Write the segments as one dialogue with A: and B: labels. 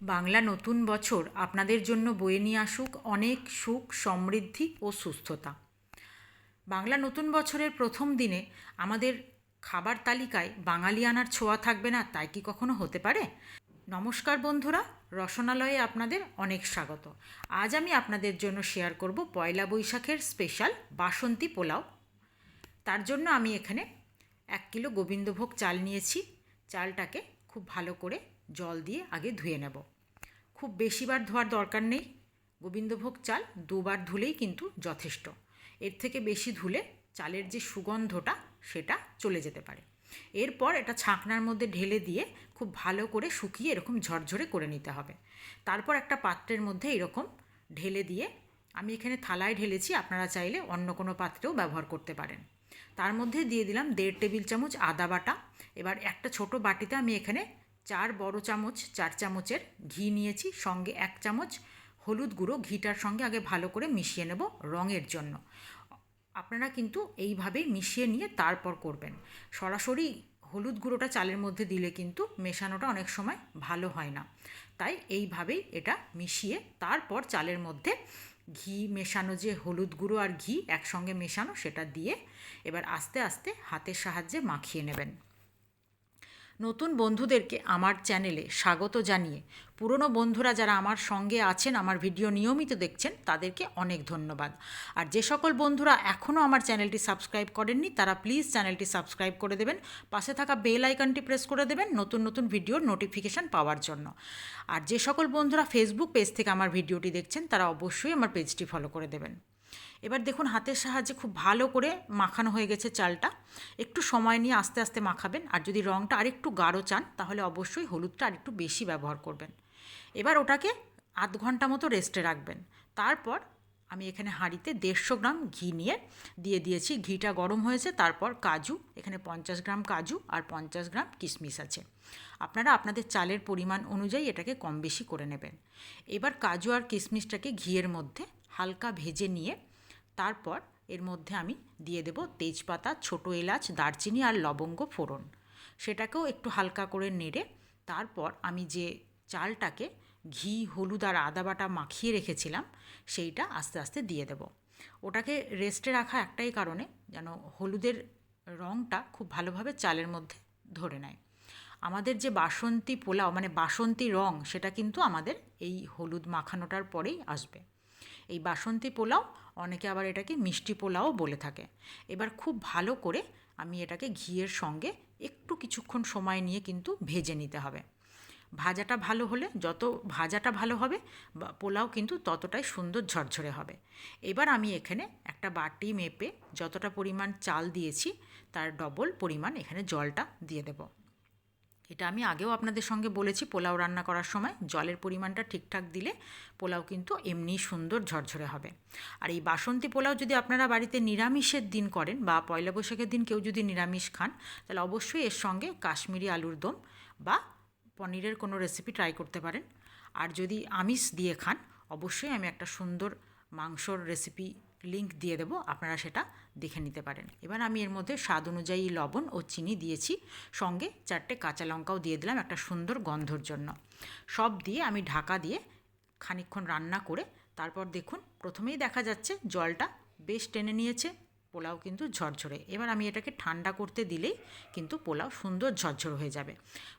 A: বাংলা নতুন বছর আপনাদের জন্য বয়ে নিয়ে আসুক অনেক সুখ, সমৃদ্ধি ও সুস্থতা। বাংলা নতুন বছরের প্রথম দিনে আমাদের খাবার তালিকায় বাঙালিয়ানার ছোঁয়া থাকবে না, তাই কি কখনো হতে পারে? নমস্কার বন্ধুরা, রসনালয়ে আপনাদের অনেক স্বাগত। আজ আমি আপনাদের জন্য শেয়ার করব পয়লা বৈশাখের স্পেশাল বাসন্তী পোলাও। তার জন্য আমি এখানে এক কিলো গোবিন্দভোগ চাল নিয়েছি। চালটাকে খুব ভালো করে জল দিয়ে আগে ধুয়ে নেব। খুব বেশিবার ধোয়ার দরকার নেই। গোবিন্দভোগ চাল দুবার ধুলেই কিন্তু যথেষ্ট। এর থেকে বেশি ধুলে চালের যে সুগন্ধটা, সেটা চলে যেতে পারে। এরপর এটা ছাঁকনার মধ্যে ঢেলে দিয়ে খুব ভালো করে শুকিয়ে এরকম ঝরঝরে করে নিতে হবে। তারপর একটা পাত্রের মধ্যে এরকম ঢেলে দিয়ে আমি এখানে থালায় ঢেলেছি, আপনারা চাইলে অন্য কোনো পাত্রেও ব্যবহার করতে পারেন। তার মধ্যে দিয়ে দিলাম দেড় টেবিল চামচ আদা বাটা। এবার একটা ছোট বাটিতে আমি এখানে চার বড় চামচ, চার চামচের ঘি নিয়েছি, সঙ্গে এক চামচ হলুদ গুঁড়ো। ঘিটার সঙ্গে আগে ভালো করে মিশিয়ে নেব রঙের জন্য। আপনারা কিন্তু এইভাবেই মিশিয়ে নিয়ে তারপর করবেন। সরাসরি হলুদ গুঁড়োটা চালের মধ্যে দিলে কিন্তু মেশানোটা অনেক সময় ভালো হয় না। তাই এইভাবেই এটা মিশিয়ে তারপর চালের মধ্যে ঘি মেশানো যে হলুদ গুঁড়ো আর ঘি একসঙ্গে মেশানো, সেটা দিয়ে এবার আস্তে আস্তে হাতের সাহায্যে মাখিয়ে নেবেন। নতুন বন্ধুদেরকে আমার চ্যানেলে স্বাগত জানিয়ে পুরনো বন্ধুরা যারা আমার সঙ্গে আছেন, আমার ভিডিও নিয়মিত দেখছেন, তাদেরকে অনেক ধন্যবাদ। আর যে সকল বন্ধুরা এখনও আমার চ্যানেলটি সাবস্ক্রাইব করেননি, তারা প্লিজ চ্যানেলটি সাবস্ক্রাইব করে দেবেন, পাশে থাকা বেল আইকনটি প্রেস করে দেবেন নতুন নতুন ভিডিওর নোটিফিকেশান পাওয়ার জন্য। আর যে সকল বন্ধুরা ফেসবুক পেজ থেকে আমার ভিডিওটি দেখছেন, তারা অবশ্যই আমার পেজটি ফলো করে দেবেন। এবার দেখুন হাতের সাহায্যে খুব ভালো করে মাখানো হয়ে গেছে চালটা। একটু সময় নিয়ে আস্তে আস্তে মাখাবেন। আর যদি রঙটা আরেকটু গাঢ় চান, তাহলে অবশ্যই হলুদটা আরেকটু বেশি ব্যবহার করবেন। এবার ওটাকে আধ ঘণ্টা মতো রেস্টে রাখবেন। তারপর আমি এখানে হাঁড়িতে দেড়শো গ্রাম ঘি নিয়ে দিয়ে দিয়েছি। ঘিটা গরম হয়েছে, তারপর কাজু, এখানে পঞ্চাশ গ্রাম কাজু আর পঞ্চাশ গ্রাম কিশমিশ আছে। আপনারা আপনাদের চালের পরিমাণ অনুযায়ী এটাকে কম বেশি করে নেবেন। এবার কাজু আর কিশমিশটাকে ঘিয়ের মধ্যে হালকা ভেজে নিয়ে তারপর এর মধ্যে আমি দিয়ে দেব তেজপাতা, ছোটো এলাচ, দারচিনি আর লবঙ্গ ফোড়ন। সেটাকেও একটু হালকা করে নেড়ে তারপর আমি যে চালটাকে ঘি, হলুদ আর আদা বাটা মাখিয়ে রেখেছিলাম, সেইটা আস্তে আস্তে দিয়ে দেব। ওটাকে রেস্টে রাখা একটাই কারণে যেন হলুদের রঙটা খুব ভালোভাবে চালের মধ্যে ধরে নেয়। আমাদের যে বাসন্তী পোলাও মানে বাসন্তী রং, সেটা কিন্তু আমাদের এই হলুদ মাখানোটার পরেই আসবে। এই বাসন্তী পোলাও, অনেকে আবার এটাকে মিষ্টি পোলাও বলে থাকে। এবার খুব ভালো করে আমি এটাকে ঘিয়ের সঙ্গে একটু কিছুক্ষণ সময় নিয়ে কিন্তু ভেজে নিতে হবে। ভাজাটা ভালো হলে, যত ভাজাটা ভালো হবে পোলাও কিন্তু ততটাই সুন্দর ঝরঝরে হবে। এবার আমি এখানে একটা বাটি মেপে যতটা পরিমাণ চাল দিয়েছি, তার ডবল পরিমাণ এখানে জলটা দিয়ে দেবো। এটা আমি আগেও আপনাদের সঙ্গে বলেছি, পোলাও রান্না করার সময় জলের পরিমাণটা ঠিকঠাক দিলে পোলাও কিন্তু এমনি সুন্দর ঝরঝরে হবে। আর এই বাসন্তী পোলাও যদি আপনারা বাড়িতে নিরামিষের দিন করেন বা পয়লা বৈশাখের দিন কেউ যদি নিরামিষ খান, তাহলে অবশ্যই এর সঙ্গে কাশ্মীরি আলুর দম বা পনিরের কোনো রেসিপি ট্রাই করতে পারেন। আর যদি আমিষ দিয়ে খান, অবশ্যই আমি একটা সুন্দর মাংসর রেসিপি লিঙ্ক দিয়ে দেবো, আপনারা সেটা দেখে নিতে পারেন। এবার আমি এর মধ্যে স্বাদ অনুযায়ী লবণ ও চিনি দিয়েছি। সঙ্গে চারটে কাঁচা লঙ্কাও দিয়ে দিলাম একটা সুন্দর গন্ধর জন্য। সব দিয়ে আমি ঢাকা দিয়ে খানিক্ষণ রান্না করে তারপর দেখুন, প্রথমেই দেখা যাচ্ছে জলটা বেশ টেনে নিয়েছে, পোলাও কিন্তু ঝরঝরে। এবার আমি এটাকে ঠান্ডা করতে দিলেই কিন্তু পোলাও সুন্দর ঝরঝর হয়ে যাবে।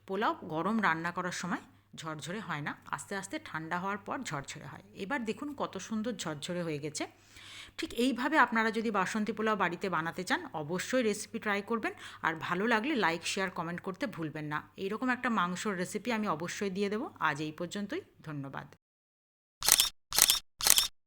A: পোলাও গরম রান্না করার সময় ঝরঝরে হয় না। আস্তে আস্তে ঠান্ডা হওয়ার পর ঝরঝরে হয়। এবার দেখুন কত সুন্দর ঝরঝরে হয়ে গেছে। ঠিক এইভাবে আপনারা যদি বাসন্তী পোলাও বাড়িতে বানাতে চান, অবশ্যই রেসিপি ট্রাই করবেন। আর ভালো লাগলে লাইক শেয়ার কমেন্ট করতে ভুলবেন না। এইরকম একটা মাংসর রেসিপি আমি অবশ্যই দিয়ে দেবো। আজ এই পর্যন্তই। ধন্যবাদ।